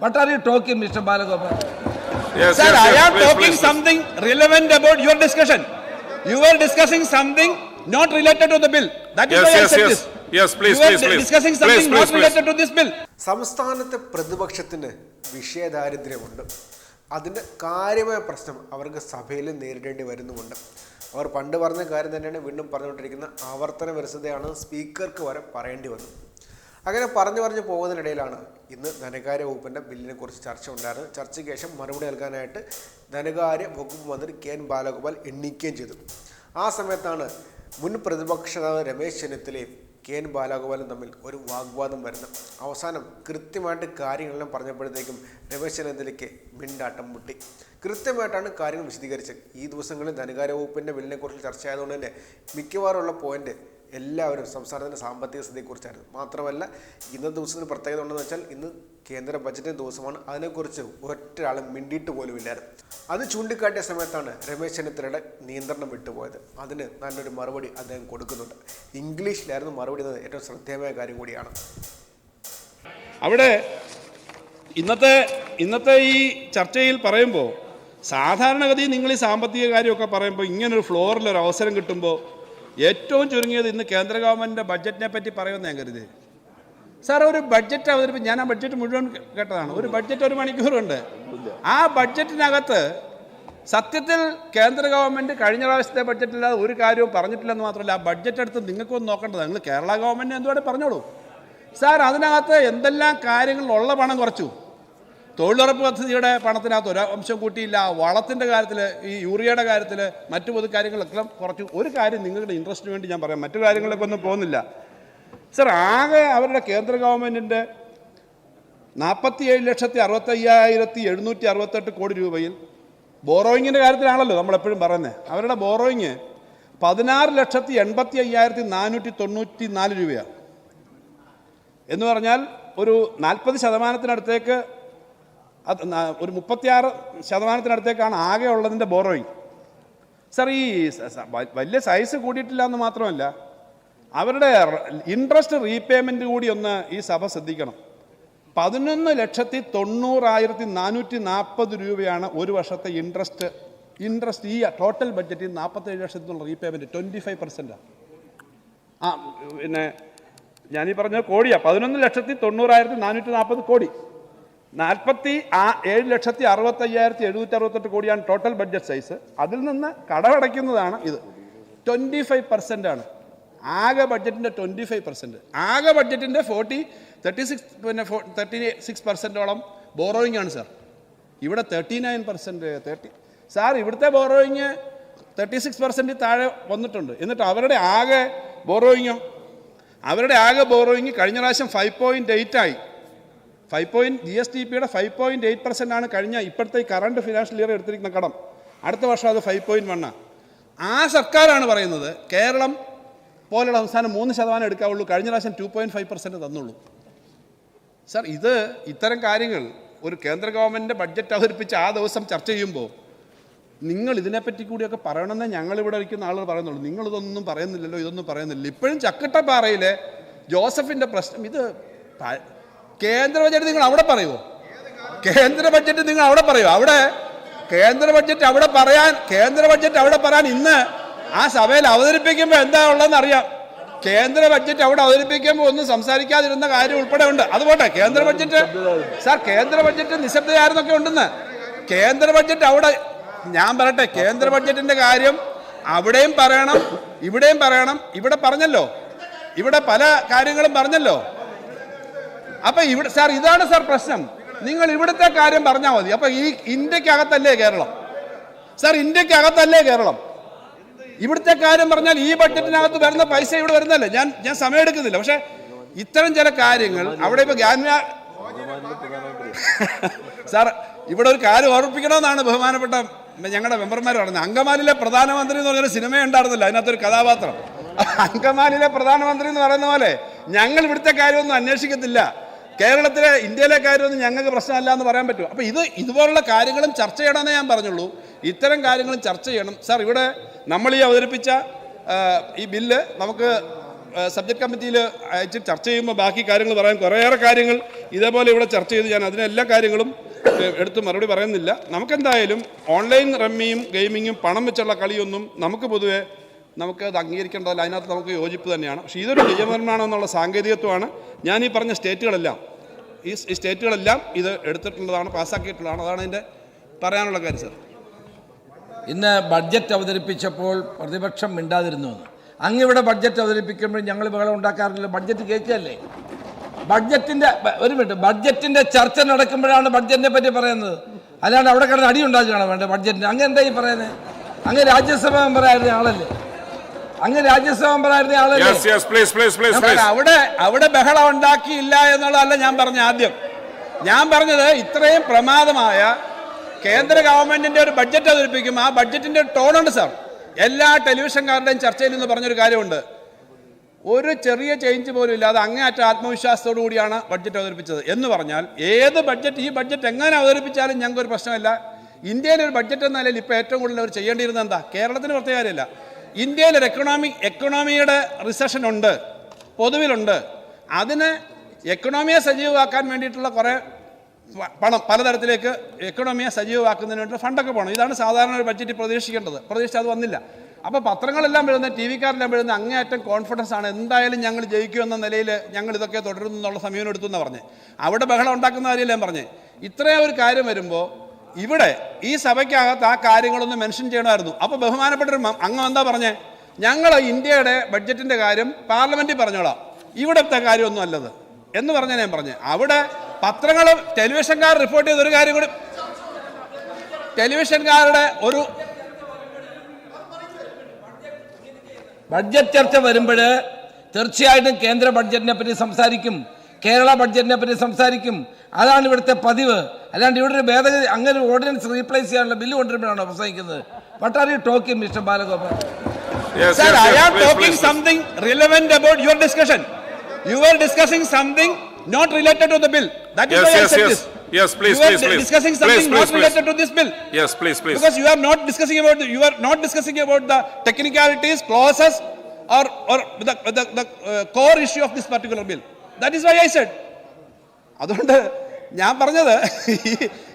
What are you talking, Mr. Balagopal? Yes, Sir, yes, I yes, am please, talking please, something please. relevant about your discussion. You were discussing something not related to the bill. That is Yes, why yes, I said yes. this. Yes, please, You were please, please. discussing Please, something please, not please. related to this bill. സംസ്ഥാനത്തെ പ്രതിപക്ഷത്തിന് വിഷയദാരിദ്ര്യമുണ്ട് അതിന്റെ കാര്യമായ പ്രശ്നം അവർക്ക് സഭയിൽ നേരിടേണ്ടി വരുന്നുമുണ്ട് അവർ പണ്ട് പറഞ്ഞ കാര്യം തന്നെയാണ് വീണ്ടും പറഞ്ഞുകൊണ്ടിരിക്കുന്ന ആവർത്തന വിരസതയാണ് സ്പീക്കർക്ക് വരെ പറയേണ്ടി വന്നു അങ്ങനെ പറഞ്ഞു പറഞ്ഞു പോകുന്നതിനിടയിലാണ് ഇന്ന് ധനകാര്യ വകുപ്പിന്റെ ബില്ലിനെ കുറിച്ച് ചർച്ച ഉണ്ടായിരുന്നത്. ചർച്ചയ്ക്ക് ശേഷം മറുപടി നൽകാനായിട്ട് ധനകാര്യ വകുപ്പ് മന്ത്രി കെ എൻ ബാലഗോപാൽ എണ്ണിക്കുകയും ചെയ്തു. ആ സമയത്താണ് മുൻ പ്രതിപക്ഷ നേതാവ് രമേശ് ചെന്നിത്തലയും കെ എൻ ബാലഗോപാലും തമ്മിൽ ഒരു വാഗ്വാദം വരുന്നത്. അവസാനം കൃത്യമായിട്ട് കാര്യങ്ങളെല്ലാം പറഞ്ഞപ്പോഴത്തേക്കും രമേശ് ചെന്നിത്തലയ്ക്ക് മിണ്ടാട്ടം മുട്ടി. കൃത്യമായിട്ടാണ് കാര്യങ്ങൾ വിശദീകരിച്ചത്. ഈ ദിവസങ്ങളിൽ ധനകാര്യ വകുപ്പിന്റെ ബില്ലിനെക്കുറിച്ച് ചർച്ച ആയതുകൊണ്ട് തന്നെ മിക്കവാറുള്ള പോയിന്റ് എല്ലാവരും സംസ്ഥാനത്തിന്റെ സാമ്പത്തിക സ്ഥിതിയെക്കുറിച്ചായിരുന്നു. മാത്രമല്ല ഇന്നത്തെ ദിവസത്തിന് പ്രത്യേകത ഉണ്ടെന്ന് വെച്ചാൽ ഇന്ന് കേന്ദ്ര ബജറ്റിന്റെ ദിവസമാണ്. അതിനെക്കുറിച്ച് ഒറ്റയാളും മിണ്ടിയിട്ട് പോലും ഇല്ലായിരുന്നു. അത് ചൂണ്ടിക്കാട്ടിയ സമയത്താണ് രമേശ് ചെന്നിത്തലയുടെ നിയന്ത്രണം വിട്ടുപോയത്. അതിന് നല്ലൊരു മറുപടി അദ്ദേഹം കൊടുക്കുന്നുണ്ട്. ഇംഗ്ലീഷിലായിരുന്നു മറുപടി എന്നത് ഏറ്റവും ശ്രദ്ധേയമായ കാര്യം കൂടിയാണ്. അവിടെ ഇന്നത്തെ ഇന്നത്തെ ഈ ചർച്ചയിൽ പറയുമ്പോൾ സാധാരണഗതി നിങ്ങൾ ഈ സാമ്പത്തിക കാര്യമൊക്കെ പറയുമ്പോൾ ഇങ്ങനൊരു ഫ്ലോറിൽ ഒരു അവസരം കിട്ടുമ്പോൾ ഏറ്റവും ചുരുങ്ങിയത് ഇന്ന് കേന്ദ്ര ഗവൺമെന്റിന്റെ ബഡ്ജറ്റിനെ പറ്റി പറയുമെന്ന് ഞാൻ കരുതി. സാർ ഒരു ബഡ്ജറ്റ് അവതരിപ്പിച്ച് ഞാൻ ആ ബഡ്ജറ്റ് മുഴുവൻ കേട്ടതാണ്. ഒരു ബഡ്ജറ്റ് ഒരു മണിക്കൂറുണ്ട്. ആ ബഡ്ജറ്റിനകത്ത് സത്യത്തിൽ കേന്ദ്ര ഗവൺമെന്റ് കഴിഞ്ഞ പ്രാവശ്യത്തെ ബഡ്ജറ്റില്ലാതെ ഒരു കാര്യവും പറഞ്ഞിട്ടില്ലെന്ന് മാത്രമല്ല ആ ബഡ്ജറ്റ് എടുത്ത് നിങ്ങൾക്കൊന്ന് നോക്കേണ്ടത് നിങ്ങൾ കേരള ഗവൺമെന്റ് എന്തുവാടെ പറഞ്ഞോളൂ? സാർ അതിനകത്ത് എന്തെല്ലാം കാര്യങ്ങൾ ഉള്ള പണം കുറച്ചു? തൊഴിലുറപ്പ് പദ്ധതിയുടെ പണത്തിനകത്ത് ഒരു അംശം കൂട്ടിയില്ല. വളത്തിന്റെ കാര്യത്തിൽ ഈ യൂറിയയുടെ കാര്യത്തിൽ മറ്റു പൊതു കാര്യങ്ങളൊക്കെ കുറച്ച്. ഒരു കാര്യം നിങ്ങളുടെ ഇൻട്രസ്റ്റിന് വേണ്ടി ഞാൻ പറയാം. മറ്റു കാര്യങ്ങളൊക്കെ ഒന്നും പോകുന്നില്ല. സർ ആകെ അവരുടെ കേന്ദ്ര ഗവൺമെന്റിന്റെ നാൽപ്പത്തി ഏഴ് ലക്ഷത്തി അറുപത്തയ്യായിരത്തി എഴുന്നൂറ്റി അറുപത്തെട്ട് കോടി രൂപയിൽ ബോറോയിങ്ങിന്റെ കാര്യത്തിലാണല്ലോ നമ്മളെപ്പോഴും പറയുന്നത് അവരുടെ ബോറോയിങ് പതിനാറ് ലക്ഷത്തി എൺപത്തി അയ്യായിരത്തി നാനൂറ്റി തൊണ്ണൂറ്റി നാല് രൂപയാണ്. എന്ന് പറഞ്ഞാൽ ഒരു നാൽപ്പത് ശതമാനത്തിനടുത്തേക്ക് അത് ഒരു മുപ്പത്തിയാറ് ശതമാനത്തിനടുത്തേക്കാണ് ആകെ ഉള്ളതിന്റെ ബോറോയിങ് സർ ഈ വലിയ സൈസ് കൂടിയിട്ടില്ല എന്ന് മാത്രമല്ല അവരുടെ ഇൻട്രസ്റ്റ് റീപേയ്മെന്റ് കൂടി ഒന്ന് ഈ സഭ ശ്രദ്ധിക്കണം. പതിനൊന്ന് ലക്ഷത്തി തൊണ്ണൂറായിരത്തി നാനൂറ്റി നാൽപ്പത് രൂപയാണ് ഒരു വർഷത്തെ ഇൻട്രസ്റ്റ് ഇൻട്രസ്റ്റ് ഈ ടോട്ടൽ ബഡ്ജറ്റിൽ നാൽപ്പത്തേഴ് ലക്ഷത്തിനുള്ള റീപേയ്മെന്റ് ട്വന്റി ഫൈവ് പെർസെന്റാണ് ആ പിന്നെ ഞാനീ പറഞ്ഞ കോടിയാണ് പതിനൊന്ന് ലക്ഷത്തി തൊണ്ണൂറായിരത്തി നാനൂറ്റി നാൽപ്പത് കോടി. നാൽപ്പത്തി ആ ഏഴ് ലക്ഷത്തി അറുപത്തി അയ്യായിരത്തി എഴുന്നൂറ്റി അറുപത്തെട്ട് കോടിയാണ് ടോട്ടൽ ബഡ്ജറ്റ് സൈസ് അതിൽ നിന്ന് കടമടയ്ക്കുന്നതാണ് ഇത്. ട്വന്റി ഫൈവ് പെർസെന്റ് ആണ്. ആകെ ബഡ്ജറ്റിന്റെ ട്വന്റി ഫൈവ് പെർസെന്റ് ആകെ ബഡ്ജറ്റിന്റെ ഫോർട്ടി തേർട്ടി സിക്സ് പിന്നെ തേർട്ടി സിക്സ് പെർസെന്റോളം ബോറോയിങ് ആണ് സാർ ഇവിടെ thirty nine percent thirty sir ഇവിടുത്തെ ബോറോയിങ് തേർട്ടി സിക്സ് പെർസെന്റ് താഴെ വന്നിട്ടുണ്ട്. എന്നിട്ട് അവരുടെ ആകെ ബോറോയിങ്ങോ അവരുടെ ആകെ ബോറോയിങ് കഴിഞ്ഞ പ്രാവശ്യം ഫൈവ് പോയിന്റ് എയ്റ്റ് ആയി. Five point G S T പിയുടെ ഫൈവ് പോയിന്റ് എയ്റ്റ് പെർസെന്റ് ആണ് കഴിഞ്ഞ ഇപ്പോഴത്തെ കറണ്ട് ഫിനാൻഷ്യൽ ഇയർ എടുത്തിരിക്കുന്ന കടം. അടുത്ത വർഷം അത് ഫൈവ് പോയിന്റ് വണ്ണാണ് ആ. സർക്കാരാണ് പറയുന്നത് കേരളം പോലുള്ള സംസ്ഥാനം മൂന്ന് ശതമാനം എടുക്കാവുള്ളൂ. കഴിഞ്ഞ പ്രാവശ്യം ടു പോയിന്റ് ഫൈവ് പെർസെന്റ് തന്നുള്ളൂ. സാർ ഇത് ഇത്തരം കാര്യങ്ങൾ ഒരു കേന്ദ്ര ഗവൺമെന്റിന്റെ ബഡ്ജറ്റ് അവതരിപ്പിച്ച് ആ ദിവസം ചർച്ച ചെയ്യുമ്പോൾ നിങ്ങൾ ഇതിനെപ്പറ്റി കൂടിയൊക്കെ പറയണമെന്ന് ഞങ്ങളിവിടെ ഇരിക്കുന്ന ആളുകൾ പറയുന്നുള്ളൂ. നിങ്ങളിതൊന്നും പറയുന്നില്ലല്ലോ ഇതൊന്നും പറയുന്നില്ല. ഇപ്പോഴും ചക്കട്ടപ്പാറയിലെ ജോസഫിന്റെ പ്രശ്നം ഇത് കേന്ദ്ര ബജറ്റ് നിങ്ങൾ അവിടെ പറയുമോ കേന്ദ്ര ബഡ്ജറ്റ് നിങ്ങൾ അവിടെ പറയുമോ അവിടെ കേന്ദ്ര ബഡ്ജറ്റ് അവിടെ പറയാൻ കേന്ദ്ര ബഡ്ജറ്റ് അവിടെ പറയാൻ ഇന്ന് ആ സഭയിൽ അവതരിപ്പിക്കുമ്പോൾ എന്താ ഉള്ളതെന്ന് അറിയാം. കേന്ദ്ര ബഡ്ജറ്റ് അവിടെ അവതരിപ്പിക്കുമ്പോൾ ഒന്നും സംസാരിക്കാതിരുന്ന കാര്യം ഉൾപ്പെടെ ഉണ്ട്. അതുപോട്ടെ കേന്ദ്ര ബഡ്ജറ്റ് സാർ കേന്ദ്ര ബഡ്ജറ്റ് നിശബ്ദയായിരുന്നൊക്കെ ഉണ്ടെന്ന്. കേന്ദ്ര ബഡ്ജറ്റ് അവിടെ ഞാൻ പറയട്ടെ കേന്ദ്ര ബഡ്ജറ്റിന്റെ കാര്യം അവിടെയും പറയണം ഇവിടെയും പറയണം ഇവിടെ പറഞ്ഞല്ലോ. ഇവിടെ പല കാര്യങ്ങളും പറഞ്ഞല്ലോ. അപ്പൊ ഇവിടെ സാർ ഇതാണ് സാർ പ്രശ്നം. നിങ്ങൾ ഇവിടുത്തെ കാര്യം പറഞ്ഞാൽ മതി. അപ്പൊ ഈ ഇന്ത്യക്കകത്തല്ലേ കേരളം? സാർ ഇന്ത്യക്കകത്തല്ലേ കേരളം? ഇവിടുത്തെ കാര്യം പറഞ്ഞാൽ ഈ ബഡ്ജറ്റിനകത്ത് വരുന്ന പൈസ ഇവിടെ വരുന്നല്ലേ ഞാൻ ഞാൻ സമയം എടുക്കുന്നില്ല. പക്ഷെ ഇത്തരം ചില കാര്യങ്ങൾ അവിടെ ഇപ്പൊ ഗ്യാൻവ സാർ ഇവിടെ ഒരു കാര്യം ഓർപ്പിക്കണമെന്നാണ് ബഹുമാനപ്പെട്ട ഞങ്ങളുടെ മെമ്പർമാർ പറഞ്ഞത്. അങ്കമാലിലെ പ്രധാനമന്ത്രി എന്ന് പറഞ്ഞൊരു സിനിമ ഉണ്ടായിരുന്നില്ല. അതിനകത്തൊരു കഥാപാത്രം. അങ്കമാലിലെ പ്രധാനമന്ത്രി എന്ന് പറയുന്ന പോലെ ഞങ്ങൾ ഇവിടുത്തെ കാര്യമൊന്നും അന്വേഷിക്കത്തില്ല. കേരളത്തിലെ ഇന്ത്യയിലെ കാര്യമൊന്നും ഞങ്ങൾക്ക് പ്രശ്നമല്ല എന്ന് പറയാൻ പറ്റും അപ്പോൾ ഇത് ഇതുപോലുള്ള കാര്യങ്ങളും ചർച്ച ചെയ്യണമെന്നേ ഞാൻ പറഞ്ഞുള്ളൂ. ഇത്തരം കാര്യങ്ങളും ചർച്ച ചെയ്യണം. സാർ ഇവിടെ നമ്മൾ ഈ അവതരിപ്പിച്ച ഈ ബില്ല് നമുക്ക് സബ്ജക്ട് കമ്മിറ്റിയിൽ അയച്ച് ചർച്ച ചെയ്യുമ്പോൾ ബാക്കി കാര്യങ്ങൾ പറയാൻ കുറേയേറെ കാര്യങ്ങൾ ഇതേപോലെ ഇവിടെ ചർച്ച ചെയ്ത് ഞാൻ അതിനെല്ലാ കാര്യങ്ങളും എടുത്ത് മറുപടി പറയുന്നില്ല. നമുക്കെന്തായാലും ഓൺലൈൻ റമ്മിയും ഗെയിമിങ്ങും പണം വെച്ചുള്ള കളിയൊന്നും നമുക്ക് പൊതുവെ നമുക്ക് അത് അംഗീകരിക്കേണ്ടതല്ല. അതിനകത്ത് നമുക്ക് യോജിപ്പ് തന്നെയാണ്. പക്ഷേ ഇതൊരു നിയമനിർമ്മാണം എന്നുള്ള സാങ്കേതികത്വമാണ്. ഞാൻ ഈ പറഞ്ഞ സ്റ്റേറ്റുകളെല്ലാം ഈ സ്റ്റേറ്റുകളെല്ലാം ഇത് എടുത്തിട്ടുള്ളതാണ് പാസ്സാക്കിയിട്ടുള്ളതാണ്. അതാണ് എന്റെ പറയാനുള്ള കാര്യം സാർ. ഇന്ന് ബഡ്ജറ്റ് അവതരിപ്പിച്ചപ്പോൾ പ്രതിപക്ഷം മിണ്ടാതിരുന്നു അങ്ങ് അങ്ങിവിടെ ബഡ്ജറ്റ് അവതരിപ്പിക്കുമ്പോൾ ഞങ്ങൾ ബഹളം ഉണ്ടാക്കാറില്ല. ബഡ്ജറ്റ് കേൾക്കുകയല്ലേ? ബഡ്ജറ്റിന്റെ ഒരു മിനിറ്റ് ബഡ്ജറ്റിന്റെ ചർച്ച നടക്കുമ്പോഴാണ് ബഡ്ജറ്റിനെ പറ്റി പറയുന്നത്. അല്ലാണ്ട് അവിടെ കിടന്ന് അടി ഉണ്ടാക്കുകയാണ് വേണ്ടത് ബഡ്ജറ്റിന്? അങ്ങ് എന്താ ഈ പറയുന്നത്? അങ്ങ് രാജ്യസഭ മെമ്പറായിരുന്ന ആളല്ലേ? അങ്ങ് രാജ്യസഭ ആളല്ലേ? അവിടെ അവിടെ ബഹളം ഉണ്ടാക്കിയില്ല എന്നുള്ളതല്ല ഞാൻ പറഞ്ഞ ആദ്യം. ഞാൻ പറഞ്ഞത് ഇത്രയും പ്രമാദമായ കേന്ദ്ര ഗവൺമെന്റിന്റെ ഒരു ബഡ്ജറ്റ് അവതരിപ്പിക്കും. ആ ബഡ്ജറ്റിന്റെ ടോണുണ്ട് സാർ എല്ലാ ടെലിവിഷൻകാരുടെയും ചർച്ചയിൽ നിന്ന് പറഞ്ഞൊരു കാര്യമുണ്ട്. ഒരു ചെറിയ ചേഞ്ച് പോലും ഇല്ലാതെ അങ്ങേയറ്റ ആത്മവിശ്വാസത്തോടു കൂടിയാണ് ബഡ്ജറ്റ് അവതരിപ്പിച്ചത്. എന്ന് പറഞ്ഞാൽ ഏത് ബഡ്ജറ്റ് ഈ ബഡ്ജറ്റ് എങ്ങനെ അവതരിപ്പിച്ചാലും ഞങ്ങൾക്ക് ഒരു പ്രശ്നമില്ല. ഇന്ത്യയിലെ ഒരു ബഡ്ജറ്റ് എന്ന നിലയിൽ ഇപ്പോൾ ഏറ്റവും കൂടുതൽ അവർ ചെയ്യേണ്ടിയിരുന്നത് എന്താ? കേരളത്തിന് പ്രത്യേക ഒരു എക്കണോമി എക്കണോമിയുടെ റിസഷൻ ഉണ്ട് പൊതുവിലുണ്ട്. അതിന് എക്കണോമിയെ സജീവമാക്കാൻ വേണ്ടിയിട്ടുള്ള കുറേ പണം പലതരത്തിലേക്ക് എക്കണോമിയെ സജീവമാക്കുന്നതിന് വേണ്ടി ഫണ്ടൊക്കെ പോകണം. ഇതാണ് സാധാരണ ഒരു ബഡ്ജറ്റ് പ്രതീക്ഷിക്കേണ്ടത്. പ്രതീക്ഷിച്ച് അത് വന്നില്ല. അപ്പോൾ പത്രങ്ങളെല്ലാം വരുന്ന ടി വിക്കാരെല്ലാം വരുന്ന അങ്ങേയറ്റം കോൺഫിഡൻസ് ആണ്. എന്തായാലും ഞങ്ങൾ ജയിക്കുമെന്ന നിലയിൽ ഞങ്ങൾ ഇതൊക്കെ തുടരുന്നു എന്നുള്ള സമയം എടുത്തു എന്ന് പറഞ്ഞ്. അവിടെ ബഹളം ഉണ്ടാക്കുന്ന കാര്യമല്ല പറഞ്ഞേ. ഇത്രയും ഒരു കാര്യം വരുമ്പോൾ ഇവിടെ ഈ സഭയ്ക്കകത്ത് ആ കാര്യങ്ങളൊന്നും മെൻഷൻ ചെയ്യണമായിരുന്നു. അപ്പോൾ ബഹുമാനപ്പെട്ട ഒരു അങ്ങ് എന്താ പറഞ്ഞേ? ഞങ്ങൾ ഇന്ത്യയുടെ ബഡ്ജറ്റിന്റെ കാര്യം പാർലമെന്റിൽ പറഞ്ഞോളാം. ഇവിടുത്തെ കാര്യമൊന്നും അല്ലത്. എന്ന് പറഞ്ഞ ഞാൻ പറഞ്ഞു. അവിടെ പത്രങ്ങളും ടെലിവിഷൻകാർ റിപ്പോർട്ട് ചെയ്ത ഒരു കാര്യം കൂടി ടെലിവിഷൻകാരുടെ ഒരു ബഡ്ജറ്റ് ചർച്ച വരുമ്പോൾ തീർച്ചയായിട്ടും കേന്ദ്ര ബഡ്ജറ്റിനെ പറ്റി സംസാരിക്കും. കേരള ബഡ്ജറ്റിനെ പറ്റി സംസാരിക്കും അതാണ് ഇവിടുത്തെ പതിവ് അല്ലാണ്ട് ഇവിടെ ഒരു ഭേദഗതി അങ്ങനെ ഒരു ഓർഡിനൻസ് റീപ്ലേസ് ചെയ്യാനുള്ള ബില്ല് കൊണ്ടുവരുമ്പോഴാണ് പ്രസംഗിക്കുന്നത് what are you talking mister Balagopal Yes, Sir, yes, I yes, am please, talking please, please. something relevant about your discussion. You were discussing something not related to the bill. That is Yes, why I said yes. this. Yes, please, you were please, please. discussing Please, something please, not please. to this bill. Yes, please, please. Because you are not discussing about the, you are not discussing about the technicalities, clauses, or or the the, the uh, core issue of this particular bill. That is why I said അതുകൊണ്ട് ഞാൻ പറഞ്ഞത്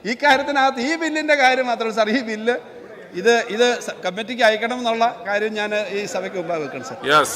ഈ- കാര്യത്തിനകത്ത് ഈ ബില്ലിന്റെ കാര്യം മാത്രമല്ല sir ഈ bill ഇത് ഇത് കമ്മിറ്റിക്ക് അയക്കണം എന്നുള്ള കാര്യം ഞാൻ ഈ സഭയ്ക്ക് മുമ്പാകെ വെക്കണം സാർ Yes.